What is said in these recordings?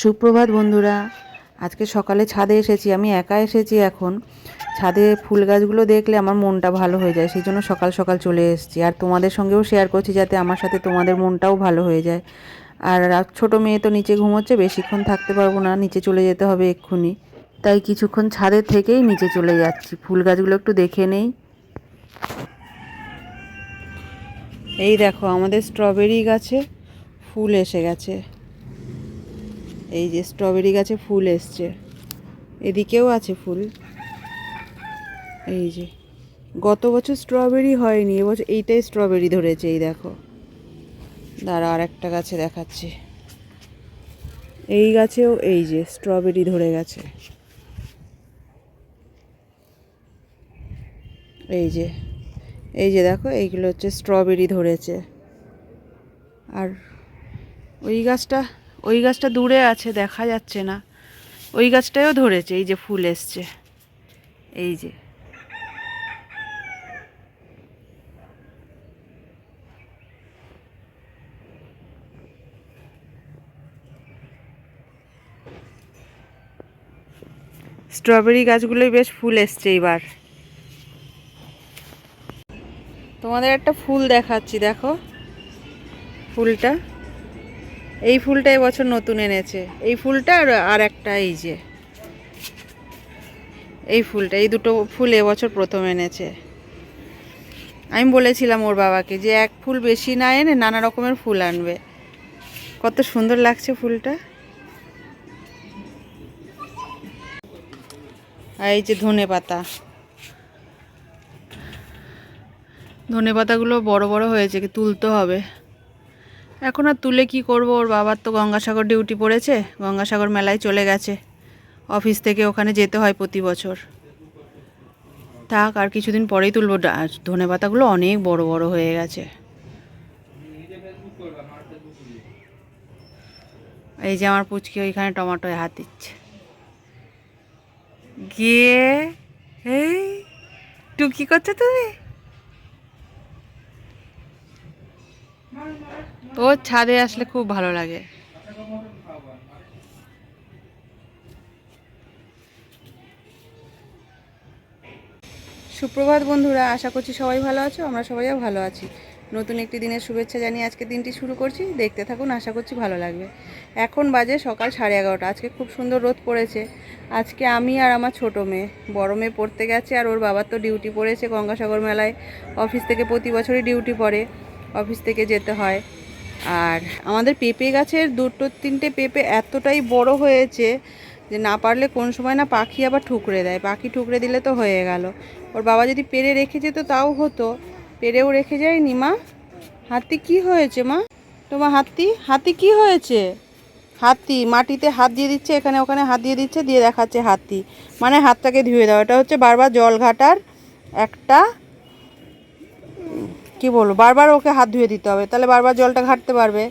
সুপ্রভাত বন্ধুরা, আজকে সকালে ছাদে এসেছি, আমি একা এসেছি এখন। ছাদে ফুল গাছগুলো দেখলে আমার মনটা ভালো হয়ে যায় সেই জন্য সকাল সকাল চলে এসেছি। আর তোমাদের সঙ্গেও শেয়ার করছি যাতে আমার সাথে তোমাদের মনটাও ভালো হয়ে যায়। আর ছোটো মেয়ে তো নিচে ঘুমোচ্ছে, বেশিক্ষণ থাকতে পারব না, নিচে চলে যেতে হবে এক্ষুনি। তাই কিছুক্ষণ ছাদে থেকেই নিচে চলে যাচ্ছি। ফুল গাছগুলো একটু দেখে নেই। এই দেখো, আমাদের স্ট্রবেরি গাছে ফুল এসে গেছে। এই যে স্ট্রবেরি গাছে ফুল এসছে। এদিকেও আছে ফুল। এই যে, গত বছর স্ট্রবেরি হয়নি, এবছর এইটাই স্ট্রবেরি ধরেছে, এই দেখো। দাঁড়া আর একটা গাছে দেখাচ্ছি। এই গাছেও এই যে স্ট্রবেরি ধরে গেছে। এই যে এই যে দেখো, এইগুলো হচ্ছে স্ট্রবেরি ধরেছে। আর ওই গাছটা ওই গাছটা দূরে আছে, দেখা যাচ্ছে না। ওই গাছটাও ধরেছে, এই যে ফুল এসছে। এই যে। স্ট্রবেরি গাছগুলোই বেশ ফুল এসছে এবার। তোমাদের একটা ফুল দেখাচ্ছি, দেখো। ফুলটা। এই ফুলটা এবছর নতুন এনেছে। এই ফুলটা আর আর একটা এই যে। এই ফুলটা, এই দুটো ফুল এবছর প্রথম এনেছে। আমি বলেছিলাম ওর বাবাকে যে এক ফুল বেশি না এনে নানা রকমের ফুল আনবে। কত সুন্দর লাগছে ফুলটা। আর এই যে ধনে পাতা। ধনে পাতাগুলো বড় বড় হয়েছে, তুলতে হবে। এখন আর তুলে কি করব? ওর বাবার তো গঙ্গাসাগর ডিউটি পড়েছে, গঙ্গাসাগর মেলায় চলে গেছে। অফিস থেকে ওখানে যেতে হয় প্রতি বছর। থাক, আর কিছুদিন পরেই তুলবো। ধনে পাতাগুলো অনেক বড় বড় হয়ে গেছে। এই যে আমার পুচকি ওইখানে টমাটোয় হাত দিচ্ছে। গিয়ে, এই, টুকি করছ তুমি? ও ছাদে আসলে খুব ভালো লাগে। সুপ্রভাত বন্ধুরা, আশা করছি সবাই ভালো আছো, আমরা সবাইও ভালো আছি। নতুন একটি দিনের শুভেচ্ছা জানিয়ে আজকে দিনটি শুরু করছি। দেখতে থাকুন, আশা করছি ভালো লাগবে। এখন বাজে সকাল সাড়ে এগারোটা, আজকে খুব সুন্দর রোদ পড়েছে। আজকে আমি আর আমার ছোটো মেয়ে, বড় মেয়ে পড়তে গেছে আর ওর বাবার তো ডিউটি পড়েছে গঙ্গাসাগর মেলায়। অফিস থেকে প্রতি বছরই ডিউটি পড়ে। অফিস থেকে যেতে হয়। আর আমাদের পেঁপে গাছের দুটো তিনটে পেঁপে এতটাই বড় হয়েছে যে না পারলে কোন সময় না পাখি আবার ঠুকরে দেয়। পাখি ঠুকরে দিলে তো হয়ে গেল। ওর বাবা যদি পেরে রেখে যেত তাও হতো। পেরেও রেখে যায়নি মা? হাতি কি হয়েছে মা? তোমার হাতি? হাতি কি হয়েছে? হাতি মাটিতে হাত দিয়ে দিচ্ছে, এখানে ওখানে হাত দিয়ে দিচ্ছে, দিয়ে দেখাচ্ছে হাতি। মানে হাতটাকে ধুয়ে দাও। এটা হচ্ছে বারবার জল ঘাটার একটা কি বলব? বারবার ওকে হাত ধুয়ে দিতে হবে। তাহলে বারবার জলটা ঘাটতে পারবে।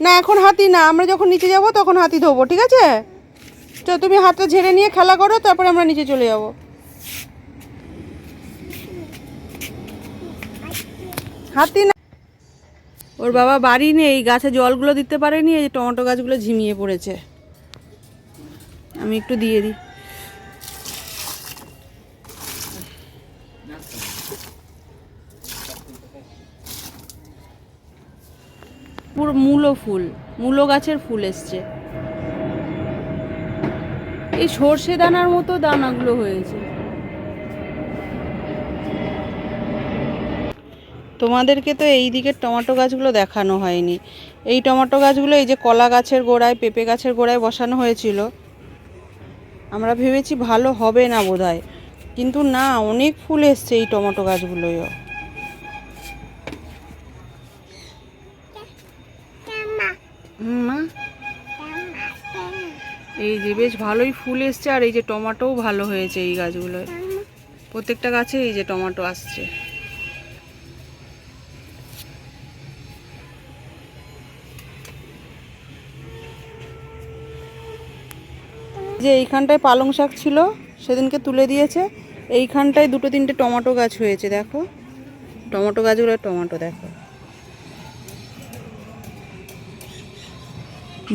না, এখন হাতি না। আমরা যখন নিচে যাব, তখন হাতি ধোবো, ঠিক আছে? তো তুমি হাতটা ঝেড়ে নিয়ে খেলা করো, তারপরে আমরা নিচে চলে যাব। হাতি না ওর বাবা বাড়ি নেই, গাছে জলগুলো দিতে পারেনি, এই টমেটো গাছগুলো ঝিমিয়ে পড়েছে। আমি একটু দিয়ে দিই। পুরো মূলো ফুল, মূলো গাছের ফুল এসছে। এই সর্ষে দানার মতো দানাগুলো হয়েছে। তোমাদেরকে তো এই দিকের টমেটো গাছগুলো দেখানো হয়নি। এই টমেটো গাছগুলো এই যে কলা গাছের গোড়ায়, পেঁপে গাছের গোড়ায় বসানো হয়েছিল। আমরা ভেবেছি ভালো হবে না বোধহয়। কিন্তু না, অনেক ফুল এসছে এই টমেটো গাছগুলোও হুম, মা? এই যে বেশ ভালোই ফুল এসছে, আর এই যে টমাটোও ভালো হয়েছে এই গাছগুলোয়। প্রত্যেকটা গাছে এই যে টমাটো আসছে। যে এইখানটায় পালং শাক ছিল, সেদিনকে তুলে দিয়েছে। এইখানটায় দুটো তিনটে টমেটো গাছ হয়েছে, দেখো। টমেটো গাছগুলো টমেটো, দেখো।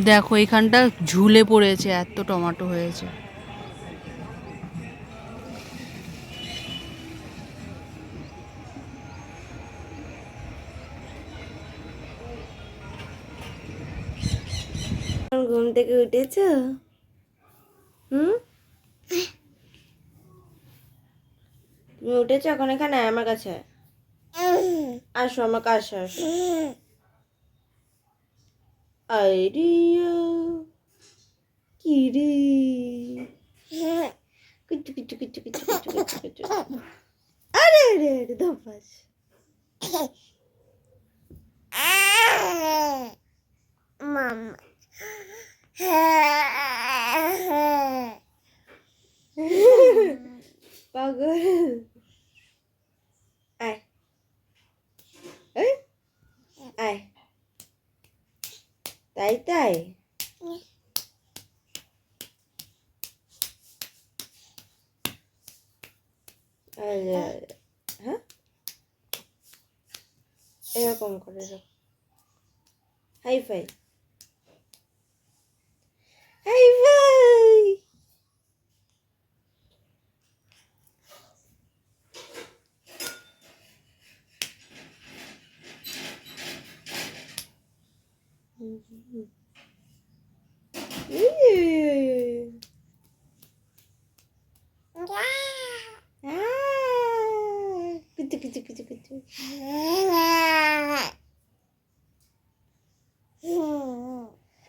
দেখো, এখানটা ঝুলে পড়েছে, এত টমেটো হয়েছে। ঘুম থেকে উঠেছ? হুম? তুমি উঠেছো এখন এখানে? আমার কাছে? আসো আমার কাছে আসো। আইডিয়া কি রে কুচু কুচু কুচু কুচু কুচু কুচু কুচু আরে আরে আরে ধপাস মামা পাগল আয় এই, আয় তাই তাই আরে, আরে, হ্যাঁ এরকম করে রাখ হাই ফাই হাই ফাই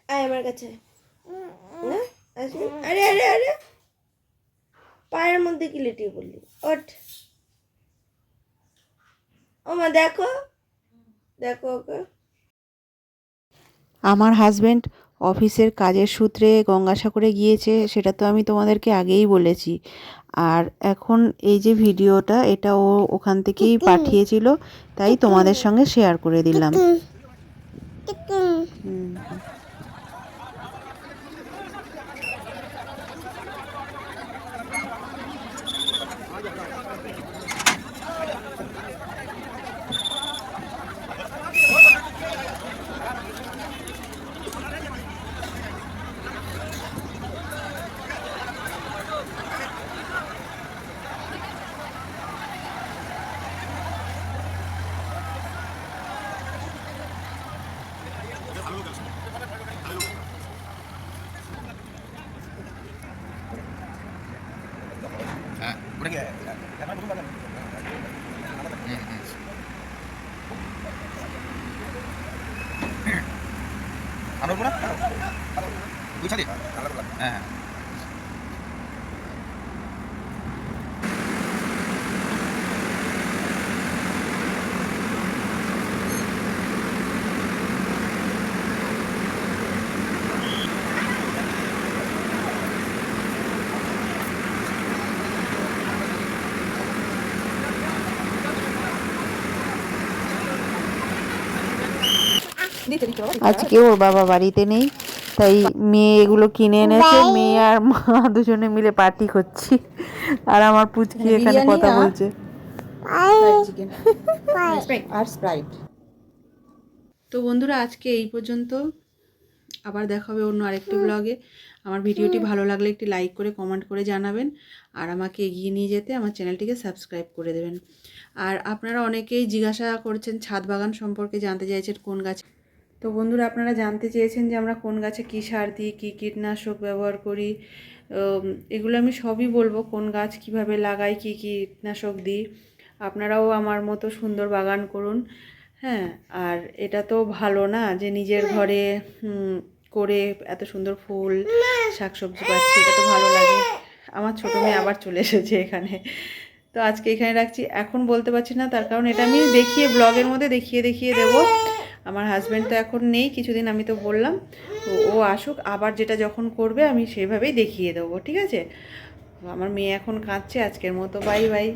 আমার কাছে। আরে আরে আরে। পায়ের মধ্যে কি লেটিয়ে বললি ওঠ। ও মা, দেখো। দেখো ওকে। আমার হাজবেন্ড অফিসের কাজের সূত্রে গঙ্গাসাগরে গিয়েছে সেটা তো আমি তোমাদেরকে আগেই বলেছি। আর এখন এই যে ভিডিওটা এটা ও ওখান থেকেই পাঠিয়েছিল তাই তোমাদের সঙ্গে শেয়ার করে দিলাম। হুম। আমরা বলব না বুঝলি হ্যাঁ আজকে ওর বাবা বাড়িতে নেই তাই মেয়ে এগুলো কিনে এনেছে মেয়ে আর মা দুজনে মিলে পার্টি করছি। আর আমার পুচকি এখানে কথা বলছে। আর স্প্রাইট তো বন্ধুরা আজকে এই পর্যন্ত। আবার দেখা হবে অন্য আরেকটি ব্লগে আমার ভিডিওটি ভালো লাগলে একটি লাইক করে কমেন্ট করে জানাবেন। আর আমাকে এগিয়ে নিয়ে যেতে আমার চ্যানেলটিকে সাবস্ক্রাইব করে দেবেন। আর আপনারা অনেকেই জিজ্ঞাসা করছেন ছাদ বাগান সম্পর্কে জানতে চাইছেন কোন গাছ তো বন্ধুরা, আপনারা জানতে চেয়েছেন যে আমরা কোন গাছে কী সার দিই, কী কীটনাশক ব্যবহার করি? এগুলো আমি সবই বলব, কোন গাছ কীভাবে লাগাই, কী কীটনাশক দিই। আপনারাও আমার মতো সুন্দর বাগান করুন হ্যাঁ? আর এটা তো ভালো না যে নিজের ঘরে করে এত সুন্দর ফুল, শাকসবজি পাচ্ছি, এটা তো ভালো লাগে। আমার ছোটো মেয়ে আবার চলে এসেছে এখানে। তো আজকে এখানে রাখছি। এখন বলতে পারছি না, তার কারণ এটা আমি দেখিয়ে, ব্লগের মধ্যে দেখিয়ে দেখিয়ে দেবো। আমার হাজব্যান্ড তো এখন নেই, কিছুদিন আমি তো বললাম, তো ও আসুক, আবার যেটা যখন করবে আমি সেভাবেই দেখিয়ে দেবো, ঠিক আছে? আমার মেয়ে এখন কাঁদছে আজকের মতো বাই বাই